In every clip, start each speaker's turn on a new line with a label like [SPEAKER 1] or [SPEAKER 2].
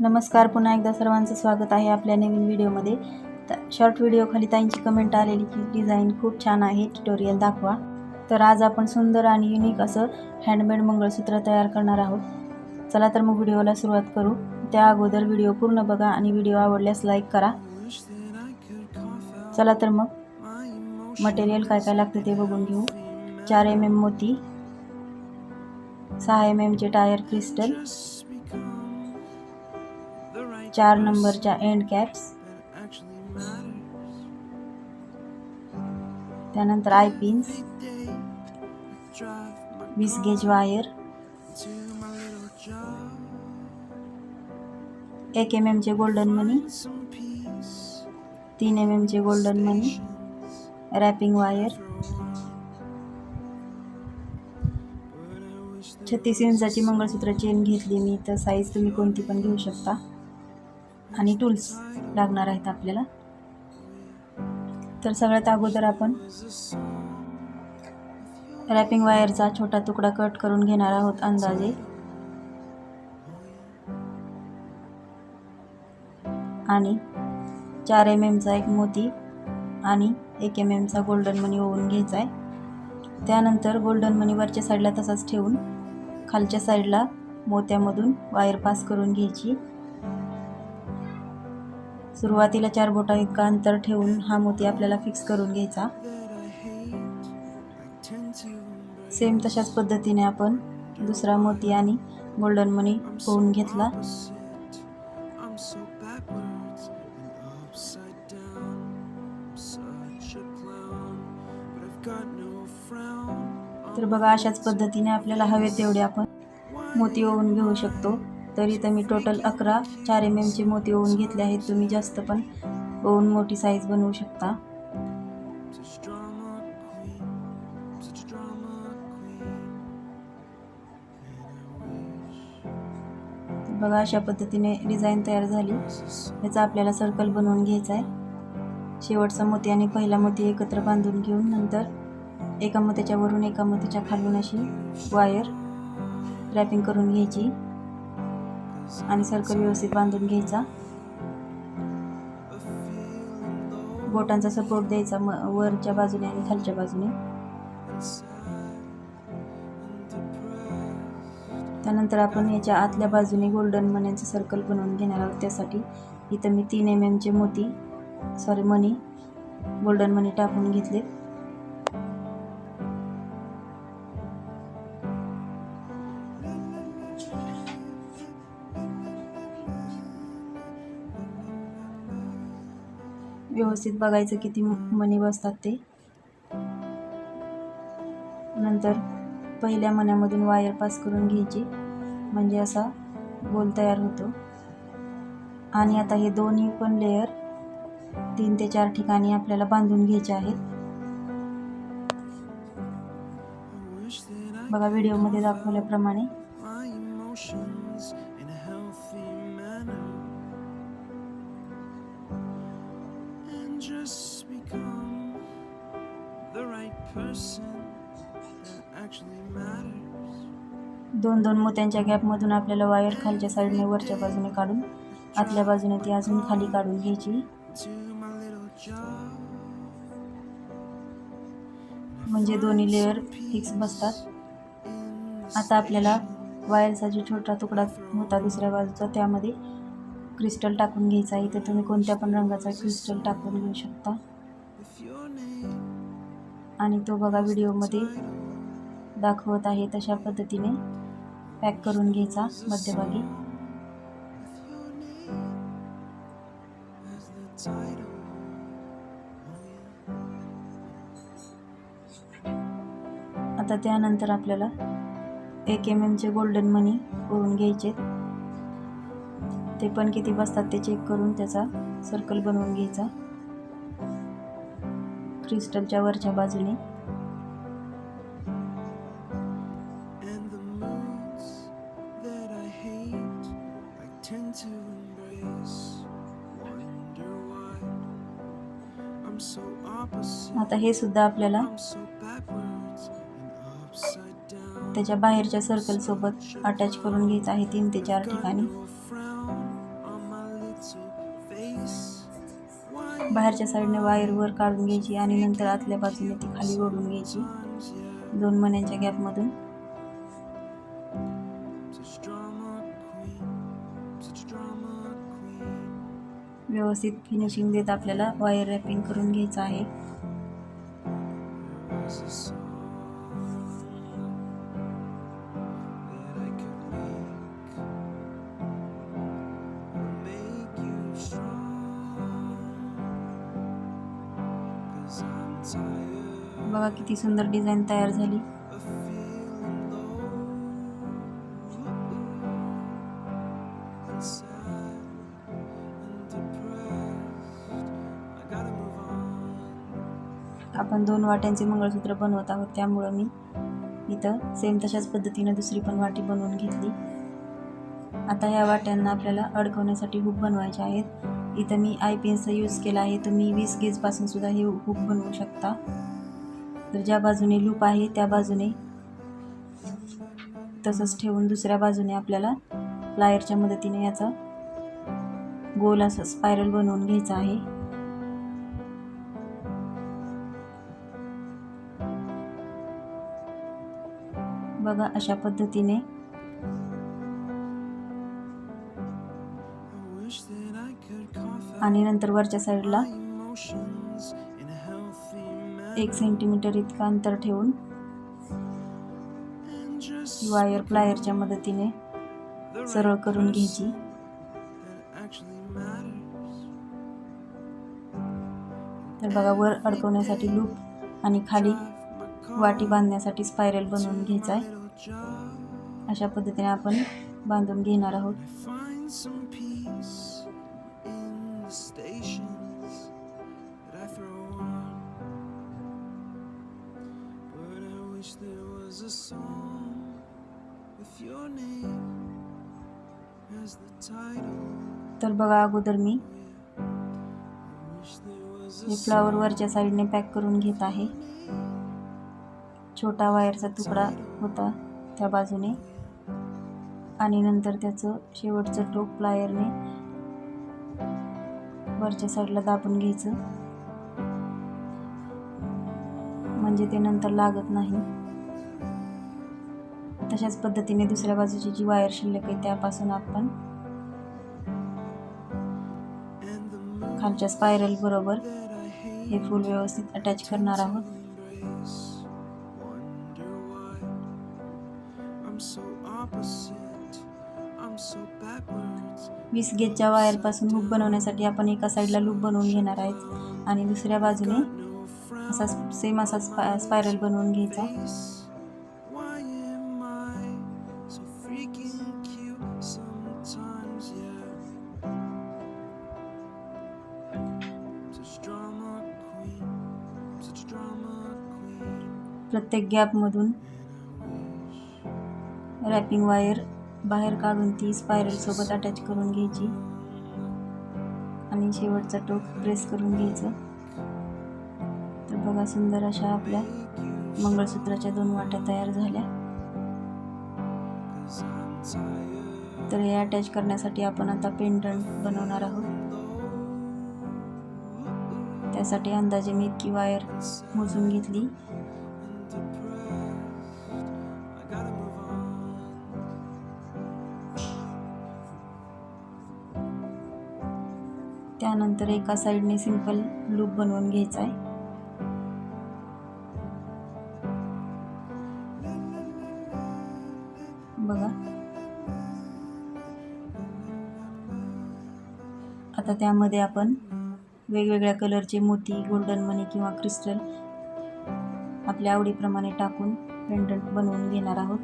[SPEAKER 1] नमस्कार पुन्हा एकदा सर्वांचं स्वागत आहे आपल्या नवीन व्हिडिओमध्ये. तर शॉर्ट व्हिडिओ खाली ताईंची कमेंट आलेली की डिझाईन खूप छान आहे ट्युटोरियल दाखवा. तर आज आपण सुंदर आणि युनिक असं हँडमेड मंगळसूत्र तयार करणार आहोत. चला तर मग व्हिडिओला सुरुवात करू. त्या अगोदर व्हिडिओ पूर्ण बघा आणि व्हिडिओ आवडल्यास लाईक करा. चला तर मग मटेरियल काय काय लागतं ते बघून घेऊ. चार एम एम मोती सहा एम एमचे टायर क्रिस्टल चार नंबरच्या एंड कॅप्स त्यानंतर आय पिन्स वीस गेज वायर एक एम एमचे गोल्डन मनी तीन एम एमचे गोल्डन मनी रॅपिंग वायर छत्तीस इंचाची मंगळसूत्र चेन घेतली मी. तर साईज तुम्ही कोणती पण घेऊ शकता. आणि टूल्स लागणार आहेत आपल्याला. तर सगळ्यात अगोदर आपण रॅपिंग वायरचा छोटा तुकडा कट करून घेणार आहोत अंदाजे. आणि चार एम एमचा एक मोती आणि एक एम एमचा गोल्डन मनी ओवून घ्यायचा आहे. त्यानंतर गोल्डन मनी वरच्या साईडला तसाच ठेवून खालच्या साईडला मोत्यामधून वायर पास करून घ्यायची. सुरुवातीला चार बोटा इतका अंतर ठेवून हा मोती आपल्याला फिक्स करून घ्यायचा. सेम तशाच पद्धतीने आपण दुसरा मोती आणि गोल्डन मनी होऊन घेतला. तर बघा अशाच पद्धतीने आपल्याला हवे तेवढे आपण मोती ओवून घेऊ शकतो. तर इथं मी टोटल अकरा चार एम एमचे मोती ओवून घेतले आहेत. तुम्ही जास्त पण ओवून मोठी साईज बनवू शकता. बघा अशा पद्धतीने डिझाईन तयार झाली. याचा आपल्याला सर्कल बनवून घ्यायचा आहे. शेवटचा मोती आणि पहिला मोती एकत्र बांधून घेऊन नंतर एका मोत्याच्या वरून एका मोत्याच्या खालून अशी वायर रॅपिंग करून घ्यायची. आणि सर्कल व्यवस्थित बांधून घ्यायचा. बोटांचा सपोर्ट द्यायचा म वरच्या बाजूने आणि खालच्या बाजूने. त्यानंतर आपण याच्या आतल्या बाजूने गोल्डन मण्यांचं सर्कल बनवून घेणार आहोत. त्यासाठी इथं मी तीन एम एमचे मोती सॉरी मनी गोल्डन मनी टाकून घेतले व्यवस्थित बघायचं किती मणी बसतात ते. नंतर पहिल्या मण्यामधून वायर पास करून घ्यायची. म्हणजे असा गोल तयार होतो. आणि आता हे दोन्ही पण लेअर तीन ते चार ठिकाणी आपल्याला बांधून घ्यायचे आहेत. बघा व्हिडिओमध्ये दाखवल्याप्रमाणे. दोन दोन मोत्यांच्या गॅपमधून आपल्याला वायर खालच्या साईडने वरच्या बाजूने काढून आतल्या बाजूने ती अजून खाली काढून घ्यायची. म्हणजे दोन्ही लेअर फिक्स बसतात. आता आपल्याला वायरचा जो छोटा तुकडा होता दुसऱ्या बाजूचा त्यामध्ये क्रिस्टल टाकून घ्यायचा इथे तुम्ही कोणत्या पण रंगाचा क्रिस्टल टाकून घेऊ शकता. आणि तो बघा व्हिडिओमध्ये दाखवत आहे तशा पद्धतीने. पॅक करून घ्यायचा मध्यभागी. आता त्यानंतर आपल्याला एक एम एमचे गोल्डन मनी करून घ्यायचे. ते पण किती बसतात ते चेक करून त्याचा सर्कल बनवून घ्यायचा. क्रिस्टलच्या वरच्या बाजूने. आता हे सुद्धा आपल्याला त्याच्या बाहेरच्या सर्कलसोबत अटॅच करून घ्यायचं आहे तीन ते चार ठिकाणी. बाहेरच्या साईडने वायर वर काढून घ्यायची आणि नंतर आतल्या बाजूने ती खाली ओढून घ्यायची. दोन महिन्यांच्या गॅपमधून
[SPEAKER 2] such
[SPEAKER 1] व्यवस्थित फिनिशिंग देत आपल्याला वायर रॅपिंग करून घ्यायचं आहे.
[SPEAKER 2] Tired.
[SPEAKER 1] बघा किती सुंदर डिझाईन तयार झाली. आपण दोन वाट्यांचे मंगळसूत्र बनवत आहोत. त्यामुळं मी इथं सेम तशाच पद्धतीनं दुसरी पण वाटी बनवून घेतली. आता ह्या वाट्यांना आपल्याला अडकवण्यासाठी हुक बनवायचे आहेत. इथं मी आय पेनचा यूज केला आहे. तुम्ही वीस गेजपासून सुद्धा हे हुक बनवू शकता. तर ज्या बाजूने लूप आहे त्या बाजूने तसंच ठेवून दुसऱ्या बाजूने आपल्याला प्लायरच्या मदतीने याचा गोल असं स्पायरल बनवून घ्यायचा आहे. बघा अशा पद्धतीने. आणि नंतर वरच्या साईडला एक सेंटीमीटर इतका अंतर ठेवून वायर प्लायरच्या मदतीने सरळ करून घ्यायची. तर बघा वर अडकवण्यासाठी लूप आणि खाली वाटी बांधण्यासाठी स्पायरल बनवून घ्यायचं आहे अशा पद्धतीने आपण बांधून घेणार आहोत. तर बघा अगोदर मी फ्लावर वरच्या साईडने पॅक करून घेत आहे. छोटा वायरचा तुकडा होता त्या बाजूने. आणि नंतर त्याचं शेवटचं टोक प्लायरने वरच्या साईडला दाबून घ्यायचं. म्हणजे ते नंतर लागत नाही. तशाच पद्धतीने दुसऱ्या बाजूची जी वायर शिल्लक आहे त्यापासून आपण खालच्या स्पायरल बरोबर हे फूल व्यवस्थित अटॅच करणार आहोत. वीस गेजच्या वायरपासून हुक बनवण्यासाठी आपण एका साईडला लूप बनवून घेणार आहेत आणि दुसऱ्या बाजूने असा सेम असा स्पा स्पायरल बनवून घ्यायचा. प्रत्येक गॅपमधून रॅपिंग वायर बाहेर काढून ती स्पायरलसोबत अटॅच करून घ्यायची. आणि शेवटचा टोक प्रेस करून घ्यायचं. तर बघा सुंदर अशा आपल्या मंगळसूत्राच्या दोन वाट्या तयार झाल्या. तर हे अटॅच करण्यासाठी आपण आता पेंडंट बनवणार आहोत. त्यासाठी अंदाजे मी इतकी वायर मोजून घेतली. त्यानंतर एका साईडने सिंपल लूप बनवून घ्यायचा आहे. बघा. आता त्यामध्ये आपण वेगवेगळ्या कलरचे मोती गोल्डन मनी किंवा क्रिस्टल आपल्या आवडीप्रमाणे टाकून पेंडंट बनवून घेणार आहोत.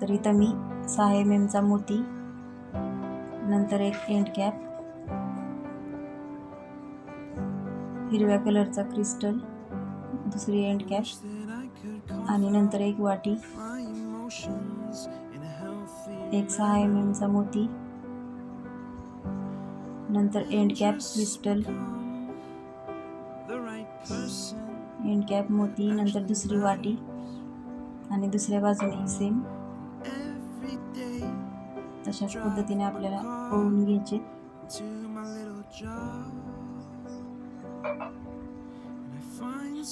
[SPEAKER 1] तर इथं मी सहा एम एमचा मोती नंतर एक एंड कॅप हिरव्या कलरचा क्रिस्टल दुसरी एंड
[SPEAKER 2] कॅश
[SPEAKER 1] आणि नंतर एक वाटी. एक सहा एम एमचा मोती. नंतर end cap crystal end cap मोती नंतर दुसरी वाटी आणि दुसऱ्या बाजूने सेम तशाच पद्धतीने आपल्याला ओळून घ्यायचे.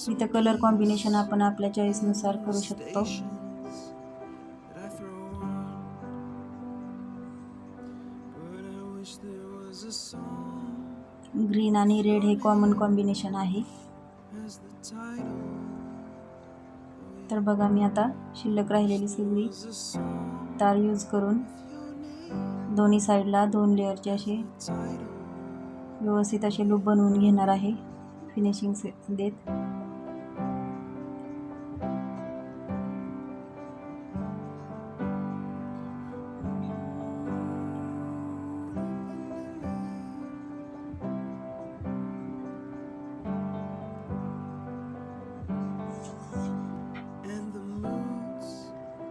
[SPEAKER 1] इथं कलर कॉम्बिनेशन आपण आपल्या चॉईसनुसार करू शकतो ग्रीन आणि रेड हे कॉमन कॉम्बिनेशन आहे तर बघा मी आता शिल्लक राहिलेली सगळी तार यूज करून दोन्ही साईडला दोन लेअरचे असे. व्यवस्थित असे लूप बनवून घेणार आहे. फिनिशिंग से देत.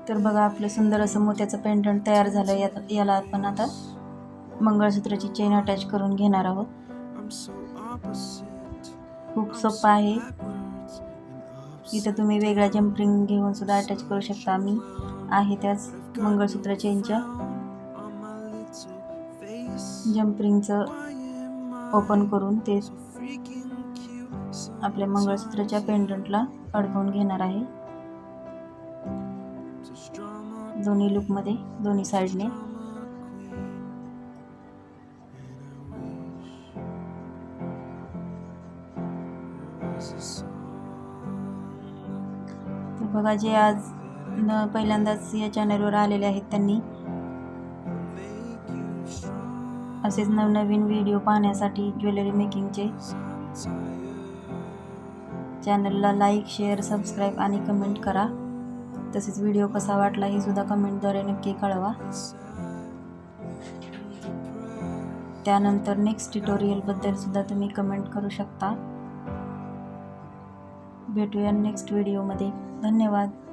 [SPEAKER 1] तर बघा आपलं सुंदर असं मोत्याचं पेंटंट तयार झालं. यात याला आपण आता मंगळसूत्राची चेन अटॅच करून घेणार आहोत. खूप सोपं आहे. इथं तुम्ही वेगळा जम्परिंग घेऊन सुद्धा अटॅच करू शकता. मी आहे त्याच मंगळसूत्र चेनच्या
[SPEAKER 2] on
[SPEAKER 1] ओपन करून ते आपल्या मंगळसूत्राच्या पेंडंटला अडकवून घेणार आहे. दोन्ही लुकमध्ये दोन्ही साईडने बघा जे आज न पहिल्यांदाच या चॅनलवर आलेले आहेत त्यांनी. असेच नवनवीन व्हिडिओ पाहण्यासाठी ज्वेलरी मेकिंगचे चॅनलला लाईक शेअर सबस्क्राईब आणि कमेंट करा. तसेच व्हिडिओ कसा वाटला हे सुद्धा कमेंटद्वारे नक्की कळवा. त्यानंतर नेक्स्ट ट्युटोरियलबद्दल सुद्धा तुम्ही कमेंट करू शकता. भेटूया नेक्स्ट व्हिडिओमध्ये धन्यवाद.